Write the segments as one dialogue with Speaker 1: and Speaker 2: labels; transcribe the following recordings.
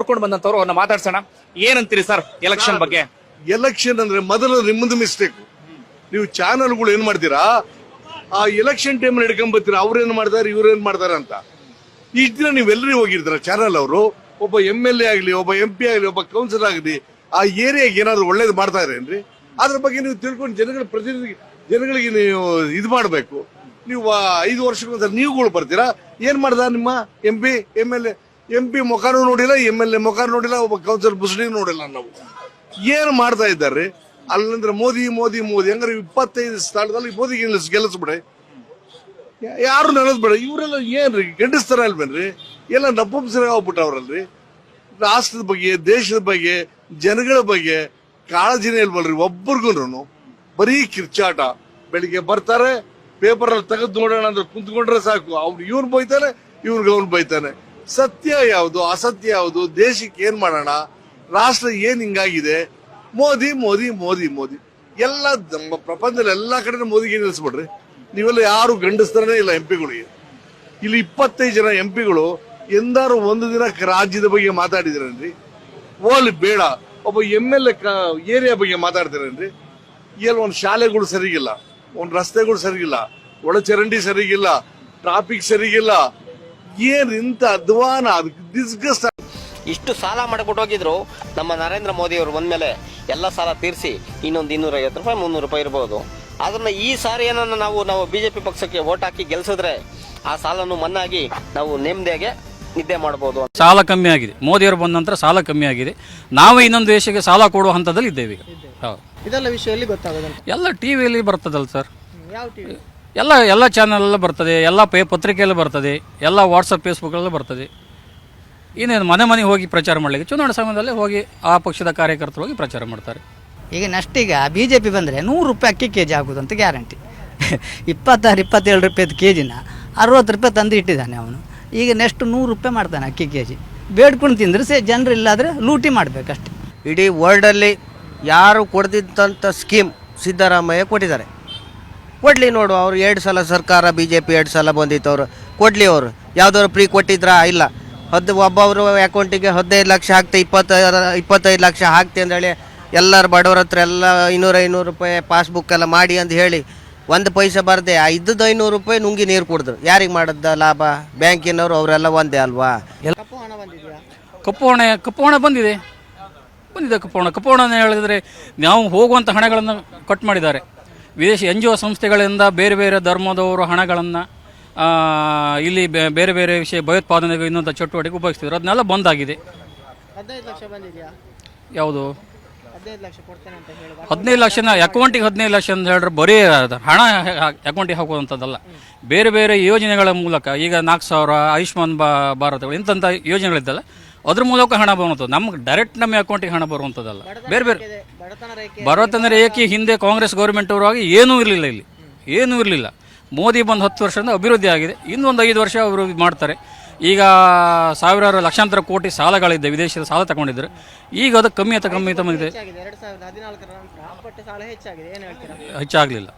Speaker 1: ನೋಡ್ಕೊಂಡು ಬಂದಂತವ್ರು ಅವ್ರನ್ನ ಮಾತಾಡ್ಸೋಣ. ಏನಂತೀರಿ ಸರ್ ಎಲೆಕ್ಷನ್ ಬಗ್ಗೆ?
Speaker 2: ಎಲೆಕ್ಷನ್ ಅಂದ್ರೆ ಮೊದಲು ನಿಮ್ಮದು ಮಿಸ್ಟೇಕ್ ನೀವು ಚಾನಲ್ಗಳು ಏನ್ ಮಾಡ್ತೀರಾ? ಆ ಎಲೆಕ್ಷನ್ ಟೈಮ್ ಹಿಡ್ಕೊಂಡ್ ಬರ್ತೀರಾ? ಅವ್ರು ಏನ್ ಮಾಡ್ತಾರೆ? ಇವ್ರು ಏನ್ ಮಾಡ್ತಾರೆ ಅಂತ. ಇಷ್ಟ ದಿನ ನೀವೆಲ್ಲರೂ ಹೋಗಿರ್ತಾರ ಚಾನಲ್ ಅವರು? ಒಬ್ಬ ಎಂ ಎಲ್ ಎ ಆಗ್ಲಿ ಒಬ್ಬ ಎಂ ಪಿ ಆಗ್ಲಿ ಒಬ್ಬ ಕೌನ್ಸಿಲರ್ ಆಗ್ಲಿ ಆ ಏರಿಯಾಗೆ ಏನಾದ್ರು ಒಳ್ಳೇದು ಮಾಡ್ತಾ ಇರೇನ್ರಿ ಅದ್ರ ಬಗ್ಗೆ ನೀವು ತಿಳ್ಕೊಂಡು ಜನಗಳ ಪ್ರತಿನಿಧಿ ಜನಗಳಿಗೆ ನೀವು ಇದು ಮಾಡಬೇಕು. ನೀವು ಐದು ವರ್ಷಕ್ಕೊಂದ್ಸಲ ನೀವುಗಳು ಬರ್ತೀರಾ? ಏನ್ ಮಾಡ್ದ ನಿಮ್ಮ M P M L A M P ಮುಖಾನು ನೋಡಿಲ್ಲ ಎಂ ಎಲ್ ಎ ಮುಖ ನೋಡಿಲ್ಲ, ಒಬ್ಬ ಕೌನ್ಸಿಲ್ ಬುಸ್ಲಿ ನೋಡಿಲ್ಲ ನಾವು. ಏನು ಮಾಡ್ತಾ ಇದ್ದಾರೆ? ಅಲ್ಲಂದ್ರೆ ಮೋದಿ ಮೋದಿ ಮೋದಿ, ಹಂಗಾರೆ ಇಪ್ಪತ್ತೈದು ಸ್ಥಳದಲ್ಲಿ ಮೋದಿ ಗೆಲ್ಲಿಸ್ ಗೆಲ್ಲಿಸ್ಬಿಡೆ. ಯಾರು ನೆನೆಸ್ಬೇಡ? ಇವರೆಲ್ಲ ಏನ್ರಿ? ಗಂಡಿಸ್ತಾರ ಅಲ್ವೇನ್ರಿ? ಎಲ್ಲ ನಪುಂಸರ ಹೋಗ್ಬಿಟ್ಟವ್ರಲ್ರಿ? ರಾಷ್ಟ್ರದ ಬಗ್ಗೆ, ದೇಶದ ಬಗ್ಗೆ, ಜನಗಳ ಬಗ್ಗೆ ಕಾಳಜಿನೇ ಇಲ್ವಲ್ರಿ ಒಬ್ಬರಿಗೂ ಬರೀ ಕಿರ್ಚಾಟ. ಬೆಳಿಗ್ಗೆ ಬರ್ತಾರೆ ಪೇಪರ್ ಅಲ್ಲಿ ತೆಗೆದು ನೋಡೋಣ ಅಂದ್ರೆ ಕುಂತ್ಕೊಂಡ್ರೆ ಸಾಕು. ಅವ್ನು ಇವ್ನು ಬೈತಾನೆ ಇವ್ನಿಗೆ ಅವ್ನು ಬೈತಾನೆ. ಸತ್ಯ ಯಾವುದು, ಅಸತ್ಯ ಯಾವುದು, ದೇಶಕ್ಕೆ ಏನ್ ಮಾಡೋಣ, ರಾಷ್ಟ್ರ ಏನ್ ಹಿಂಗಾಗಿದೆ, ಮೋದಿ ಮೋದಿ ಮೋದಿ ಮೋದಿ. ಎಲ್ಲ ನಮ್ಮ ಪ್ರಪಂಚದಲ್ಲಿ ಎಲ್ಲಾ ಕಡೆ ಮೋದಿಗೆ ನಿಲ್ಲಿಸ್ಬಿಡ್ರಿ ನೀವೆಲ್ಲ ಯಾರು ಗಂಡಸ್ತಾರನೇ ಇಲ್ಲ ಎಂ ಪಿಗಳಿಗೆ ಇಲ್ಲಿ ಇಪ್ಪತ್ತೈದು ಜನ ಎಂ ಪಿಗಳು ಎಂದಾರು ಒಂದು ದಿನ ರಾಜ್ಯದ ಬಗ್ಗೆ ಮಾತಾಡಿದಿರೇನ್ರಿ? ಓಲಿ ಬೇಡ, ಒಬ್ಬ ಎಂ ಎಲ್ ಎ ಏರಿಯಾ ಬಗ್ಗೆ ಮಾತಾಡ್ತಿರೇನ್ರಿ? ಎಲ್ಲಿ ಒಂದು ಶಾಲೆಗಳು ಸರಿಗಿಲ್ಲ, ಒಂದು ರಸ್ತೆಗಳು ಸರಿಗಿಲ್ಲ, ಒಳಚರಂಡಿ ಸರಿಗಿಲ್ಲ ಟ್ರಾಫಿಕ್ ಸರಿಗಿಲ್ಲ ಏನ್ ಇಂತ ಅಧ್ವಾನ? ಅದಕ್ಕೆ ಡಿಸ್ಗಸ್ಟ್
Speaker 3: ಇಷ್ಟು ಸಾಲ ಮಾಡ್ಬಿಟ್ಟು ಹೋಗಿದ್ರು ನಮ್ಮ ನರೇಂದ್ರ ಮೋದಿ ಅವರು ಬಂದ್ಮೇಲೆ ಎಲ್ಲ ಸಾಲ ತೀರಿಸಿ ಇನ್ನೊಂದು ಇನ್ನೂರ ಐವತ್ತು ರೂಪಾಯಿ ಮುನ್ನೂರು ರೂಪಾಯಿ ಇರ್ಬೋದು. ಅದನ್ನ ಈ ಸಾರಿ ಏನನ್ನ ನಾವು ನಾವು ಬಿಜೆಪಿ ಪಕ್ಷಕ್ಕೆ ಓಟ್ ಹಾಕಿ ಗೆಲ್ಸಿದ್ರೆ ಆ ಸಾಲನ್ನು ಮನ್ನಾಗಿ ನಾವು ನೆಮ್ಮದಿಯಾಗೆ ನಿದ್ದೆ ಮಾಡ್ಬೋದು
Speaker 4: ಸಾಲ ಕಮ್ಮಿ ಆಗಿದೆ. ಮೋದಿಯವರು ಬಂದ ನಂತರ ಸಾಲ ಕಮ್ಮಿ ಆಗಿದೆ. ನಾವು ಇನ್ನೊಂದು ದೇಶಕ್ಕೆ ಸಾಲ ಕೊಡುವ ಹಂತದಲ್ಲಿ ಇದ್ದೇವೆ ಈಗ. ಹೌದು.
Speaker 5: ಇದೆಲ್ಲ ವಿಷಯದಲ್ಲಿ ಗೊತ್ತಾಗೋದಂತ
Speaker 4: ಎಲ್ಲ ಟಿ ವಿಯಲ್ಲಿ ಬರ್ತದಲ್ಲ ಸರ್.
Speaker 5: ಯಾವ ಟಿವಿ
Speaker 4: ಎಲ್ಲ ಎಲ್ಲ ಚಾನಲಲ್ಲೂ ಬರ್ತದೆ ಎಲ್ಲ ಪೇ ಪತ್ರಿಕೆಯಲ್ಲಿ ಬರ್ತದೆ ಎಲ್ಲ ವಾಟ್ಸಪ್ ಫೇಸ್ಬುಕ್ಗಳಲ್ಲೂ ಬರ್ತದೆ. ಇನ್ನೇನು ಮನೆ ಮನೆಗೆ ಹೋಗಿ ಪ್ರಚಾರ ಮಾಡಲಿಕ್ಕೆ ಚುನಾವಣಾ ಸಮಯದಲ್ಲಿ ಹೋಗಿ ಆ ಪಕ್ಷದ ಕಾರ್ಯಕರ್ತರು ಹೋಗಿ ಪ್ರಚಾರ ಮಾಡ್ತಾರೆ.
Speaker 6: ಈಗ ನೆಕ್ಸ್ಟ್ ಈಗ ಬಿ ಜೆ ಪಿ ಬಂದರೆ ನೂರು ರೂಪಾಯಿ ಅಕ್ಕಿ ಕೆ ಜಿ ಆಗೋದಂತ ಗ್ಯಾರಂಟಿ. ಇಪ್ಪತ್ತಾರು ಇಪ್ಪತ್ತೇಳು ರೂಪಾಯಿದು ಕೆ ಜಿನ ಅರವತ್ತು ರೂಪಾಯಿ ತಂದು ಇಟ್ಟಿದ್ದಾನೆ ಅವನು. ಈಗ ನೆಕ್ಸ್ಟ್ ನೂರು ರೂಪಾಯಿ ಮಾಡ್ತಾನೆ ಅಕ್ಕಿ ಕೆ ಜಿ ಬೇಡ್ಕೊಂಡು ತಿಂದರೆ ಸೇ ಜನರು ಇಲ್ಲಾದರೆ ಲೂಟಿ ಮಾಡಬೇಕಷ್ಟೆ.
Speaker 7: ಇಡೀ ವರ್ಲ್ಡಲ್ಲಿ ಯಾರು ಕೊಡ್ತಿದ್ದಂಥ ಸ್ಕೀಮ್ ಸಿದ್ದರಾಮಯ್ಯ ಕೊಟ್ಟಿದ್ದಾರೆ. ಕೊಡಲಿ ನೋಡು ಅವ್ರು ಎರಡು ಸಲ ಸರ್ಕಾರ ಬಿ ಜೆ ಪಿ ಎರಡು ಸಲ ಬಂದಿತ್ತು ಅವರು. ಕೊಡಲಿ ಅವರು. ಯಾವ್ದಾದ್ರು ಪ್ರೀ ಕೊಟ್ಟಿದ್ರಾ? ಇಲ್ಲ. ಹದ್ದು ಒಬ್ಬೊಬ್ಬರು ಅಕೌಂಟಿಗೆ ಹದಿನೈದು ಲಕ್ಷ ಹಾಕ್ತೆ ಇಪ್ಪತ್ತ ಇಪ್ಪತ್ತೈದು ಲಕ್ಷ ಹಾಕ್ತೆ ಹೇಳಿ ಎಲ್ಲರ ಬಡವ್ರ ಹತ್ರ ಎಲ್ಲ ಇನ್ನೂರು ಐನೂರು ರೂಪಾಯಿ ಪಾಸ್ಬುಕ್ ಎಲ್ಲ ಮಾಡಿ ಅಂತ ಹೇಳಿ ಒಂದು ಪೈಸೆ ಬರದೆ ಆ ಇದ್ದದ್ದು ಐನೂರು ರೂಪಾಯಿ ನುಂಗಿ ನೀರು ಕುಡಿದ್ರು. ಯಾರಿಗೆ ಮಾಡಿದ್ದ ಲಾಭ? ಬ್ಯಾಂಕಿನವರು ಅವರೆಲ್ಲ ಒಂದೇ ಅಲ್ವಾ?
Speaker 5: ಕಪ್ಪು ಹಣ
Speaker 4: ಕಪ್ಪು ಹಣ ಬಂದಿದೆ. ಬಂದಿದೆ ಕಪ್ಪು ಹಣ. ಕಪ್ಪು ಹಣ ಹೇಳಿದ್ರೆ ನಾವು ಹೋಗುವಂಥ ಹಣಗಳನ್ನು ಕಟ್ ಮಾಡಿದ್ದಾರೆ. ವಿದೇಶಿ ಎನ್ ಜಿ ಒ ಸಂಸ್ಥೆಗಳಿಂದ ಬೇರೆ ಬೇರೆ ಧರ್ಮದವರು ಹಣಗಳನ್ನು ಇಲ್ಲಿ ಬೇರೆ ಬೇರೆ ವಿಷಯ ಭಯೋತ್ಪಾದನೆಗೆ ಇನ್ನೊಂದು ಚಟುವಟಿಕೆ ಉಪಯೋಗಿಸ್ತಿದ್ರು. ಅದನ್ನೆಲ್ಲ ಬಂದಾಗಿದೆ.
Speaker 5: ಹದಿನೈದು ಲಕ್ಷ ಬಂದಿದೆಯಾ?
Speaker 4: ಯಾವುದು?
Speaker 5: ಹದಿನೈದು ಲಕ್ಷ ಕೊಡ್ತೇನೆ ಅಂತ ಹೇಳಿ
Speaker 4: ಹದಿನೈದು ಲಕ್ಷನ ಅಕೌಂಟಿಗೆ ಹದಿನೈದು ಲಕ್ಷ ಅಂತ ಹೇಳಿದ್ರೆ ಬರೀ ಹಣ ಅಕೌಂಟಿಗೆ ಹಾಕುವಂಥದ್ದಲ್ಲ. ಬೇರೆ ಬೇರೆ ಯೋಜನೆಗಳ ಮೂಲಕ ಈಗ ನಾಲ್ಕು ಸಾವಿರ ಆಯುಷ್ಮಾನ್ ಭಾರತಗಳು ಇಂಥ ಯೋಜನೆಗಳಿದ್ದಲ್ಲ ಅದ್ರ ಮೂಲಕ ಹಣ ಬರುವಂಥದ್ದು. ನಮ್ಗೆ ಡೈರೆಕ್ಟ್ ನಮ್ಮ ಅಕೌಂಟಿಗೆ ಹಣ ಬರುವಂಥದ್ದಲ್ಲ. ಬೇರೆ ಬೇರೆ
Speaker 5: ಬಡತನ ರೇಖೆ
Speaker 4: ಹಿಂದೆ ಕಾಂಗ್ರೆಸ್ ಗೌರ್ಮೆಂಟ್ ಅವರಾಗಿ ಏನೂ ಇರಲಿಲ್ಲ ಇಲ್ಲಿ. ಏನೂ ಇರಲಿಲ್ಲ. ಮೋದಿ ಬಂದು ಹತ್ತು ವರ್ಷದಿಂದ ಅಭಿವೃದ್ಧಿ ಆಗಿದೆ. ಇನ್ನೊಂದು ಐದು ವರ್ಷ ಅವರು ಮಾಡ್ತಾರೆ. ಈಗ ಸಾವಿರಾರು ಲಕ್ಷಾಂತರ ಕೋಟಿ ಸಾಲಗಳಿದ್ದೆ ವಿದೇಶದ ಸಾಲ ತಗೊಂಡಿದ್ರು ಈಗ ಅದು ಕಮ್ಮಿ ಅಂತ ಕಮ್ಮಿ
Speaker 5: ಹೇಳ್ತೀರಾ?
Speaker 4: ಹೆಚ್ಚಾಗಲಿಲ್ಲ.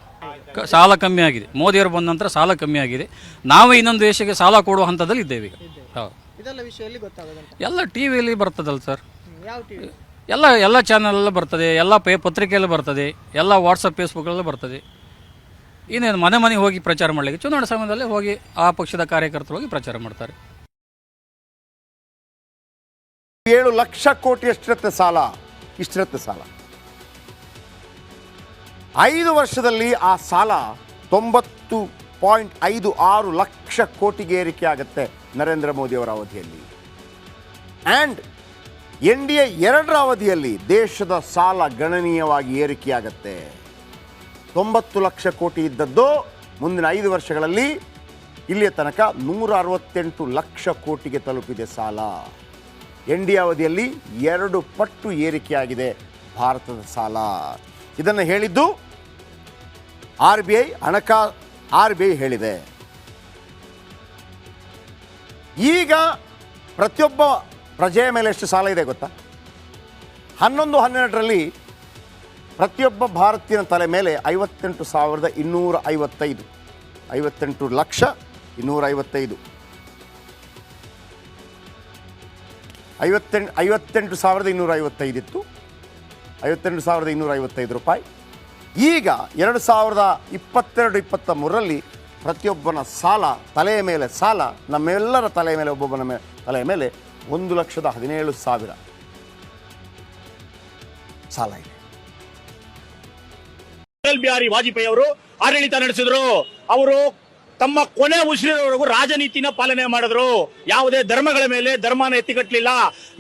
Speaker 4: ಸಾಲ ಕಮ್ಮಿ ಆಗಿದೆ. ಮೋದಿಯವರು ಬಂದ ನಂತರ ಸಾಲ ಕಮ್ಮಿ ಆಗಿದೆ. ನಾವು ಇನ್ನೊಂದು ದೇಶಕ್ಕೆ ಸಾಲ ಕೊಡುವ ಹಂತದಲ್ಲಿ ಇದ್ದೇವೆ ಈಗ. ಹೌದು.
Speaker 5: ಇದೆಲ್ಲ ವಿಷಯದಲ್ಲಿ ಗೊತ್ತಾಗೋದಂತ.
Speaker 4: ಎಲ್ಲ ಟಿ ವಿಯಲ್ಲಿ ಬರ್ತದಲ್ಲ ಸರ್.
Speaker 5: ಯಾವ ಟಿವಿ?
Speaker 4: ಎಲ್ಲ ಎಲ್ಲ ಚಾನಲ್ ಬರ್ತದೆ ಎಲ್ಲ ಪೇ ಪತ್ರಿಕೆಯಲ್ಲಿ ಬರ್ತದೆ ಎಲ್ಲ ವಾಟ್ಸಪ್ ಫೇಸ್ಬುಕ್ಗಳಲ್ಲೂ ಬರ್ತದೆ. ಇನ್ನೇನು ಮನೆ ಮನೆಗೆ ಹೋಗಿ ಪ್ರಚಾರ ಮಾಡಲಿಕ್ಕೆ ಚುನಾವಣಾ ಸಮಯದಲ್ಲಿ ಹೋಗಿ ಆ ಪಕ್ಷದ ಕಾರ್ಯಕರ್ತರು ಹೋಗಿ ಪ್ರಚಾರ ಮಾಡ್ತಾರೆ.
Speaker 8: ಏಳು ಲಕ್ಷ ಕೋಟಿ ಎಷ್ಟಿರುತ್ತೆ ಸಾಲ ಇಷ್ಟಿರುತ್ತೆ ಸಾಲ. ಐದು ವರ್ಷದಲ್ಲಿ ಆ ಸಾಲ ತೊಂಬತ್ತು ಪಾಯಿಂಟ್ ಐದು ಆರು ಲಕ್ಷ ಕೋಟಿಗೆ ಏರಿಕೆ ಆಗುತ್ತೆ ನರೇಂದ್ರ ಮೋದಿ ಅವರ ಅವಧಿಯಲ್ಲಿ. ಆ್ಯಂಡ್ ಎನ್ ಡಿ ಎ ಎರಡರ ಅವಧಿಯಲ್ಲಿ ದೇಶದ ಸಾಲ ಗಣನೀಯವಾಗಿ ಏರಿಕೆಯಾಗತ್ತೆ. ತೊಂಬತ್ತು ಲಕ್ಷ ಕೋಟಿ ಇದ್ದದ್ದು ಮುಂದಿನ ಐದು ವರ್ಷಗಳಲ್ಲಿ ಇಲ್ಲಿಯ ತನಕ ನೂರ ಅರವತ್ತೆಂಟು ಲಕ್ಷ ಕೋಟಿಗೆ ತಲುಪಿದೆ ಸಾಲ. ಎನ್ ಡಿ ಅವಧಿಯಲ್ಲಿ ಎರಡು ಪಟ್ಟು ಏರಿಕೆಯಾಗಿದೆ ಭಾರತದ ಸಾಲ. ಇದನ್ನು ಹೇಳಿದ್ದು ಆರ್ ಬಿ ಐ ಹಣಕಾ ಆರ್ ಬಿ ಐ ಹೇಳಿದೆ. ಈಗ ಪ್ರತಿಯೊಬ್ಬ ಪ್ರಜೆಯ ಮೇಲೆ ಎಷ್ಟು ಸಾಲ ಇದೆ ಗೊತ್ತಾ? ಹನ್ನೊಂದು, ಹನ್ನೆರಡರಲ್ಲಿ ಪ್ರತಿಯೊಬ್ಬ ಭಾರತೀಯನ ತಲೆ ಮೇಲೆ ಐವತ್ತೆಂಟು ಸಾವಿರದ ಇನ್ನೂರ ಐವತ್ತೈದು. ಐವತ್ತೆಂಟು ಲಕ್ಷ ಇನ್ನೂರ ಐವತ್ತೈದು. ಐವತ್ತೆಂಟು ಐವತ್ತೆಂಟು ಸಾವಿರದ ಇನ್ನೂರ ಐವತ್ತೈದಿತ್ತು. ಐವತ್ತೆಂಟು ಸಾವಿರದ ಇನ್ನೂರ ಐವತ್ತೈದು ರೂಪಾಯಿ. ಈಗ ಎರಡು ಸಾವಿರದ ಇಪ್ಪತ್ತೆರಡು ಇಪ್ಪತ್ತ ಮೂರರಲ್ಲಿ ಪ್ರತಿಯೊಬ್ಬನ ಸಾಲ, ತಲೆಯ ಮೇಲೆ ಸಾಲ, ನಮ್ಮೆಲ್ಲರ ತಲೆಯ ಮೇಲೆ, ಒಬ್ಬೊಬ್ಬನ ಮೇಲೆ ತಲೆಯ ಮೇಲೆ ಒಂದು ಲಕ್ಷದ ಹದಿನೇಳು ಸಾವಿರ ಸಾಲ ಇದೆ.
Speaker 1: ಅಟಲ್ ಬಿಹಾರಿ ವಾಜಪೇಯಿ ಅವರು ಆಡಳಿತ ನಡೆಸಿದ್ರು. ಅವರು ತಮ್ಮ ಕೊನೆ ಉಸಿರಿನವರೆಗೂ ರಾಜನೀತಿನ ಪಾಲನೆ ಮಾಡಿದ್ರು. ಯಾವುದೇ ಧರ್ಮಗಳ ಮೇಲೆ ಧರ್ಮನ ಎತ್ತಿಕಟ್ಲಿಲ್ಲ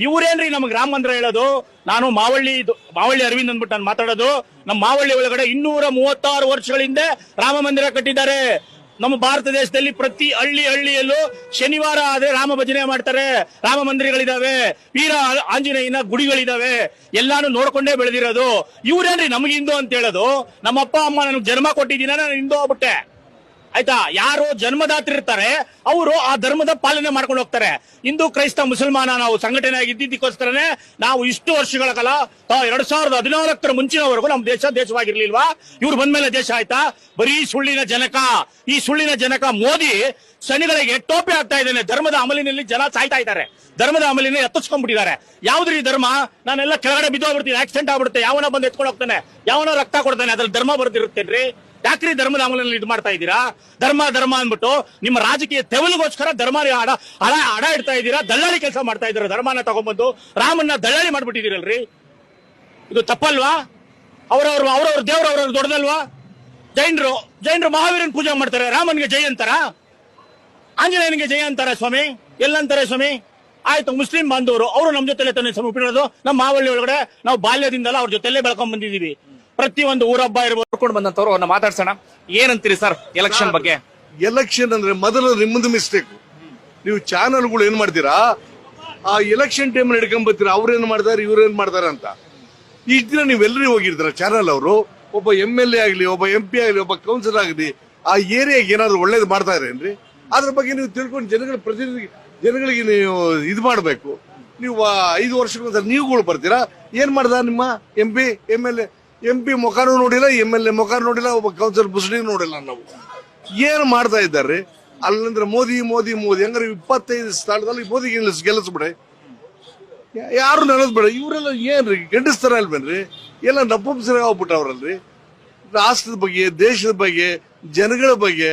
Speaker 1: ಇವರೇನ್ರಿ ನಮ್ಗೆ ರಾಮ ಮಂದಿರ ಹೇಳೋದು? ನಾನು ಮಾವಳ್ಳಿ ಮಾವಳ್ಳಿ ಅರವಿಂದ್ ಅಂದ್ಬಿಟ್ಟು ನಾನು ಮಾತಾಡೋದು. ನಮ್ಮ ಮಾವಳ್ಳಿ ಒಳಗಡೆ ಇನ್ನೂರ ಮೂವತ್ತಾರು ವರ್ಷಗಳ ಹಿಂದೆ ರಾಮ ಮಂದಿರ ಕಟ್ಟಿದ್ದಾರೆ. ನಮ್ಮ ಭಾರತ ದೇಶದಲ್ಲಿ ಪ್ರತಿ ಹಳ್ಳಿ ಹಳ್ಳಿಯಲ್ಲೂ ಶನಿವಾರ ಆದ್ರೆ ರಾಮ ಭಜನೆ ಮಾಡ್ತಾರೆ. ರಾಮ ಮಂದಿರಗಳಿದಾವೆ. ವೀರ ಆಂಜನೇಯನ ಗುಡಿಗಳಿದಾವೆ. ಎಲ್ಲಾನು ನೋಡ್ಕೊಂಡೇ ಬೆಳೆದಿರೋದು. ಇವ್ರೇನ್ರಿ ನಮ್ಗೆ ಹಿಂದೂ ಅಂತ ಹೇಳೋದು? ನಮ್ಮ ಅಪ್ಪ ಅಮ್ಮ ನನಗೆ ಜನ್ಮ ಕೊಟ್ಟಿದ್ದೀನ, ನಾನು ಹಿಂದೂ ಆಗ್ಬಿಟ್ಟೆ. ಆಯ್ತಾ? ಯಾರು ಜನ್ಮದಾತರಿರ್ತಾರೆ ಅವರು ಆ ಧರ್ಮದ ಪಾಲನೆ ಮಾಡ್ಕೊಂಡು ಹೋಗ್ತಾರೆ. ಹಿಂದೂ ಕ್ರೈಸ್ತ ಮುಸಲ್ಮಾನ ನಾವು ಸಂಘಟನೆ ಇದ್ದಿದ್ದಕ್ಕೋಸ್ಕರನೇ ನಾವು ಇಷ್ಟು ವರ್ಷಗಳ ಕಾಲ ಎರಡ್ ಸಾವಿರದ ಹದಿನಾಲ್ಕರ ಮುಂಚಿನವರೆಗೂ ನಮ್ಮ ದೇಶ ದೇಶವಾಗಿರ್ಲಿಲ್ವಾ? ಇವ್ರು ಬಂದ್ಮೇಲೆ ದೇಶ ಆಯ್ತಾ? ಬರೀ ಸುಳ್ಳಿನ ಜನಕ. ಈ ಸುಳ್ಳಿನ ಜನಕ ಮೋದಿ ಶನಿಗಳಿಗೆ ಟೋಪಿ ಆಗ್ತಾ ಇದ್ದಾನೆ. ಧರ್ಮದ ಅಮಲಿನಲ್ಲಿ ಜನ ಸಾಯ್ತಾ ಇದ್ದಾರೆ. ಧರ್ಮದ ಅಮಲಿನ ಎತ್ತಿಸ್ಕೊಂಡ್ಬಿಟ್ಟಿದ್ದಾರೆ. ಯಾವ್ದ್ರಿ ಧರ್ಮ? ನಾನೆಲ್ಲ ಕೆಳಗಡೆ ಬಿದ್ದೋಗ್ಬಿಡ್ತೀನಿ. ಆಕ್ಸಿಡೆಂಟ್ ಆಗ್ಬಿಡುತ್ತೆ. ಯಾವನ ಬಂದು ಎತ್ಕೊಂಡು ಹೋಗ್ತಾನೆ. ಯಾವನ ರಕ್ತ ಕೊಡ್ತಾನೆ. ಅದ್ರಲ್ಲಿ ಧರ್ಮ ಬರ್ದಿರುತ್ತೇನ್ರಿ? ಯಾಕ್ರಿ ಧರ್ಮದ ಅಮಲಲ್ಲಿ ಇದು ಮಾಡ್ತಾ ಇದ್ದೀರಾ? ಧರ್ಮ ಧರ್ಮ ಅಂದ್ಬಿಟ್ಟು ನಿಮ್ಮ ರಾಜಕೀಯ ತೆವಲಿಗೋಸ್ಕರ ಧರ್ಮ ಅಡ ಅಡ ಅಡ ಇಡ್ತಾ ಇದ್ದೀರಾ? ದಳ್ಳಾಳಿ ಕೆಲಸ ಮಾಡ್ತಾ ಇದ್ದೀರಾ ಧರ್ಮನ ತಗೊಂಡ್ಬಂದು ರಾಮನ್ನ ದಳ್ಳಾಳಿ ಮಾಡ್ಬಿಟ್ಟಿದ್ದೀರಲ್ರಿ? ಇದು ತಪ್ಪಲ್ವಾ? ಅವ್ರವ್ರ ಅವ್ರವ್ರ ದೇವ್ರ, ಅವ್ರವ್ರ ದೊಡ್ಡದಲ್ವಾ? ಜೈನರು ಜೈನರು ಮಹಾವೀರನ್ ಪೂಜೆ ಮಾಡ್ತಾರೆ. ರಾಮನ್ಗೆ ಜೈ ಅಂತಾರ? ಆಂಜನೇಯನಿಗೆ ಜಯ ಅಂತಾರೆ ಸ್ವಾಮಿ? ಎಲ್ಲಂತಾರೆ ಸ್ವಾಮಿ? ಆಯ್ತು, ಮುಸ್ಲಿಂ ಬಾಂಧವರು, ಅವರು ನಮ್ಮ ಜೊತೆಲೆ ತಾನೆ ಸ್ವಾಮಿ ನಮ್ಮ ಮಾವಳ್ಳಿ ಒಳಗಡೆ ನಾವು ಬಾಲ್ಯದಿಂದಲ್ಲ ಅವ್ರ ಜೊತೆಲೆ ಬೆಳ್ಕೊಂಡ್ ಬಂದಿದೀವಿ ಪ್ರತಿಯೊಂದು ಊರಬ್ಬ ಇರ್ಬೋದು. ಬಂದಂತವ್ರು ಅವ್ರನ್ನ ಮಾತಾಡ್ಸೋಣ. ಏನಂತೀರಿ ಸರ್ ಎಲೆಕ್ಷನ್ ಬಗ್ಗೆ?
Speaker 2: ಎಲೆಕ್ಷನ್ ಅಂದ್ರೆ ಮೊದಲು ನಿಮ್ಮದು ಮಿಸ್ಟೇಕ್ ನೀವು ಚಾನಲ್ಗಳು ಏನ್ ಮಾಡ್ತೀರಾ? ಆ ಎಲೆಕ್ಷನ್ ಟೈಮ್ ಹಿಡ್ಕೊಂಬತ್ತೀರಾ ಅವ್ರೇನ್ ಮಾಡ್ತಾರೆ? ಇವ್ರೇನ್ ಮಾಡ್ತಾರೆ ಅಂತ. ಇಷ್ಟ ದಿನ ನೀವೆಲ್ಲರೂ ಹೋಗಿರ್ತಾರ ಚಾನಲ್ ಅವರು? ಒಬ್ಬ ಎಂ ಎಲ್ ಎ ಆಗ್ಲಿ ಒಬ್ಬ ಎಂ ಪಿ ಆಗ್ಲಿ ಒಬ್ಬ ಕೌನ್ಸಿಲರ್ ಆಗಲಿ ಆ ಏರಿಯಾಗೆ ಏನಾದ್ರು ಒಳ್ಳೇದು ಮಾಡ್ತಾ ಇರೇನ್ರಿ ಅದ್ರ ಬಗ್ಗೆ ನೀವು ತಿಳ್ಕೊಂಡು ಜನಗಳ ಪ್ರತಿನಿಧಿ ಜನಗಳಿಗೆ ನೀವು ಇದು ಮಾಡಬೇಕು. ನೀವು ಐದು ವರ್ಷಕ್ಕೊಂದ್ಸಲ ನೀವುಗಳು ಬರ್ತೀರಾ? ಏನ್ ಮಾಡ್ದ ನಿಮ್ಮ M P M L A M P ಮುಖಾನು ನೋಡಿಲ್ಲ ಎಂ ಎಲ್ ಎ ಮುಖ ನೋಡಿಲ್ಲ, ಒಬ್ಬ ಕೌನ್ಸಿಲ್ ಮುಸ್ಲಿಂ ನೋಡಿಲ್ಲ ನಾವು. ಏನು ಮಾಡ್ತಾ ಇದ್ದಾರೆ? ಅಲ್ಲಂದ್ರೆ ಮೋದಿ ಮೋದಿ ಮೋದಿ, ಹಂಗಾರೆ ಇಪ್ಪತ್ತೈದು ಸ್ಥಳದಲ್ಲಿ ಮೋದಿ ಗೆಲ್ಲಿಸ್ಬಿಡೆ. ಯಾರು ನೆನೆಸ್ಬೇಡ ಇವರೆಲ್ಲ ಏನ್ರಿ? ಗಂಡಸ್ತಾರ ಅಲ್ವೇನ್ರಿ? ಎಲ್ಲ ನಪುಂಸರ ಆಗ್ಬಿಟ್ಟವ್ರಲ್ರಿ ರಾಷ್ಟ್ರದ ಬಗ್ಗೆ, ದೇಶದ ಬಗ್ಗೆ, ಜನಗಳ ಬಗ್ಗೆ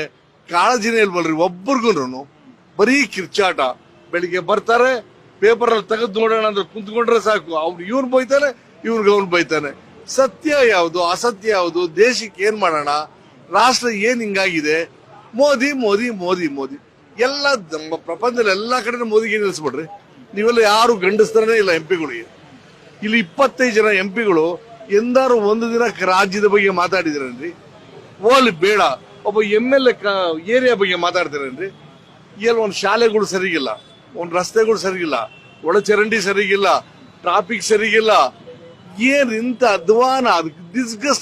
Speaker 2: ಕಾಳಜಿನೇ ಇಲ್ವಲ್ರಿ ಒಬ್ಬರಿಗೂ ಬರೀ ಕಿರ್ಚಾಟ. ಬೆಳಿಗ್ಗೆ ಬರ್ತಾರೆ ಪೇಪರ್ ಅಲ್ಲಿ ತೆಗೆದು ನೋಡೋಣ ಅಂದ್ರೆ ಕುಂತ್ಕೊಂಡ್ರೆ ಸಾಕು. ಅವ್ನು ಇವ್ನು ಬೈತಾನೆ ಇವ್ನಿಗೆ ಅವ್ನು ಬೈತಾನೆ. ಸತ್ಯ ಯಾವುದು, ಅಸತ್ಯ ಯಾವುದು, ದೇಶಕ್ಕೆ ಏನ್ ಮಾಡೋಣ, ರಾಷ್ಟ್ರ ಏನ್ ಹಿಂಗಾಗಿದೆ, ಮೋದಿ ಮೋದಿ ಮೋದಿ ಮೋದಿ. ಎಲ್ಲ ನಮ್ಮ ಪ್ರಪಂಚದಲ್ಲಿ ಎಲ್ಲಾ ಕಡೆ ಮೋದಿಗೆ ನಿಲ್ಲಿಸ್ಬಿಡ್ರಿ ನೀವೆಲ್ಲ ಯಾರು ಗಂಡಸ್ತಾರನೇ ಇಲ್ಲ ಎಂ ಪಿಗಳಿಗೆ. ಇಲ್ಲಿ ಇಪ್ಪತ್ತೈದು ಜನ ಎಂ ಪಿಗಳು ಎಂದಾರು ಒಂದು ದಿನ ರಾಜ್ಯದ ಬಗ್ಗೆ ಮಾತಾಡಿದಿರೇನ್ರಿ? ಓಲಿ ಬೇಡ, ಒಬ್ಬ ಎಂ ಎಲ್ ಎ ಏರಿಯಾ ಬಗ್ಗೆ ಮಾತಾಡ್ತಿರೇನ್ರಿ? ಎಲ್ಲಿ ಒಂದು ಶಾಲೆಗಳು ಸರಿಗಿಲ್ಲ, ಒಂದು ರಸ್ತೆಗಳು ಸರಿಗಿಲ್ಲ, ಒಳಚರಂಡಿ ಸರಿಗಿಲ್ಲ ಟ್ರಾಫಿಕ್ ಸರಿಗಿಲ್ಲ ಏನ್ ಇಂತ ಅಧ್ವಾನ ಅದಕ್ಕೆ ಡಿಸ್ಗಸ್ಟ್